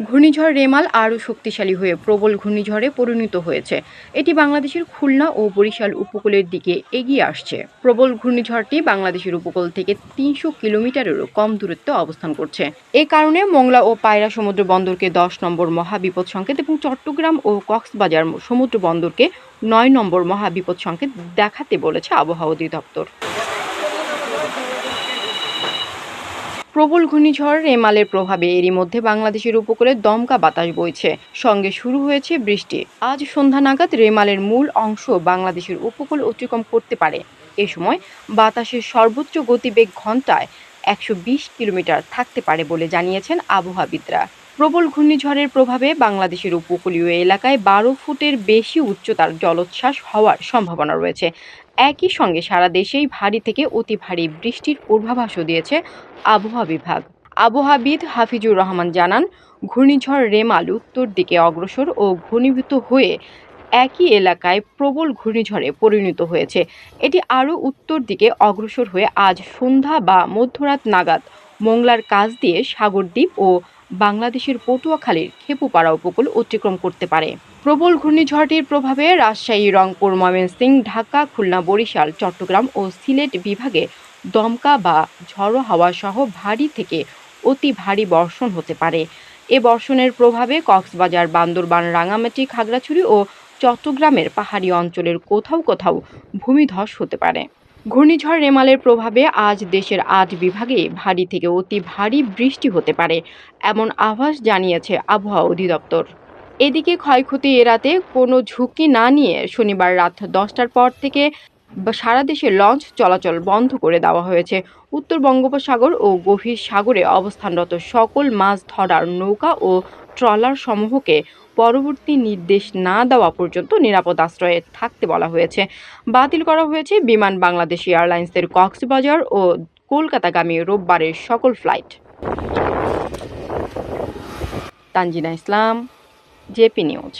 ঘূর্ণিঝড় রেমাল আরও শক্তিশালী হয়ে প্রবল ঘূর্ণিঝড়ে পরিণত হয়েছে। এটি বাংলাদেশের খুলনা ও বরিশাল উপকূলের দিকে এগিয়ে আসছে। প্রবল ঘূর্ণিঝড়টি বাংলাদেশের উপকূল থেকে তিনশো কিলোমিটারেরও কম দূরত্বে অবস্থান করছে। এ কারণে মংলা ও পায়রা সমুদ্র বন্দরকে দশ নম্বর মহাবিপদ সংকেত এবং চট্টগ্রাম ও কক্সবাজার সমুদ্র বন্দরকে নয় নম্বর মহাবিপদ সংকেত দেখাতে বলেছে আবহাওয়া অধিদপ্তর। প্রবল ঘূর্ণিঝড় রেমালের প্রভাবে এরই মধ্যে বাংলাদেশের উপকূলে দমকা বাতাস বইছে। সঙ্গে শুরু হয়েছে বৃষ্টি। আজ সন্ধ্যা নাগাদ রেমালের মূল অংশ বাংলাদেশের উপকূল অতিক্রম করতে পারে। এ সময় বাতাসের সর্বোচ্চ গতিবেগ ঘন্টায় একশো বিশ কিলোমিটার থাকতে পারে বলে জানিয়েছেন আবহাওয়াবিদরা। প্রবল ঘূর্ণিঝড়ের প্রভাবে বাংলাদেশের উপকূলীয় এলাকায় বারো ফুটের বেশি উচ্চতার জলোচ্ছ্বাস হওয়ার সম্ভাবনা রয়েছে। একই সঙ্গে সারা দেশেই ভারী থেকে অতি ভারী বৃষ্টির পূর্বাভাসও দিয়েছে আবহাওয়া বিভাগ। আবহাওয়াবিদ হাফিজুর রহমান জানান, ঘূর্ণিঝড় রেমাল উত্তর দিকে অগ্রসর ও ঘনীভূত হয়ে একই এলাকায় প্রবল ঘূর্ণিঝড়ে পরিণত হয়েছে। এটি আরও উত্তর দিকে অগ্রসর হয়ে আজ সন্ধ্যা বা মধ্যরাত নাগাদ মোংলার কাছ দিয়ে সাগরদ্বীপ ও বাংলাদেশের পটুয়াখালীর খেপুপাড়া উপকূল অতিক্রম করতে পারে। প্রবল ঘূর্ণিঝড়টির প্রভাবে রাজশাহী, রংপুর, ময়মনসিংহ, ঢাকা, খুলনা, বরিশাল, চট্টগ্রাম ও সিলেট বিভাগে দমকা বা ঝড়ো হাওয়া সহ ভারী থেকে অতি ভারী বর্ষণ হতে পারে। এ বর্ষণের প্রভাবে কক্সবাজার, বান্দরবান রাঙামাটি খাগড়াছড়ি ও চট্টগ্রামের পাহাড়ি অঞ্চলের কোথাও কোথাও ভূমিধস হতে পারে। ঘূর্ণিঝড় রেমালের প্রভাবে আজ দেশের আট বিভাগে ভারী থেকে অতি ভারী বৃষ্টি হতে পারে, এমন আভাস জানিয়েছে আবহাওয়া অধিদপ্তর। এদিকে ক্ষয়ক্ষতি এড়াতে কোনো ঝুঁকি না নিয়ে শনিবার রাত দশটার পর থেকে সারা দেশে লঞ্চ চলাচল বন্ধ করে দেওয়া হয়েছে। উত্তর বঙ্গোপসাগর ও গভীর সাগরে অবস্থানরত সকল মাছ ধরার নৌকা ও ট্রলার সমূহকে পরবর্তী নির্দেশ না দেওয়া পর্যন্ত নিরাপদ আশ্রয়ে থাকতে বলা হয়েছে। বাতিল করা হয়েছে বিমান বাংলাদেশ এয়ারলাইন্সের কক্সবাজার ও কলকাতাগামী রোববারের সকল flight. Tanjina Islam, JP news.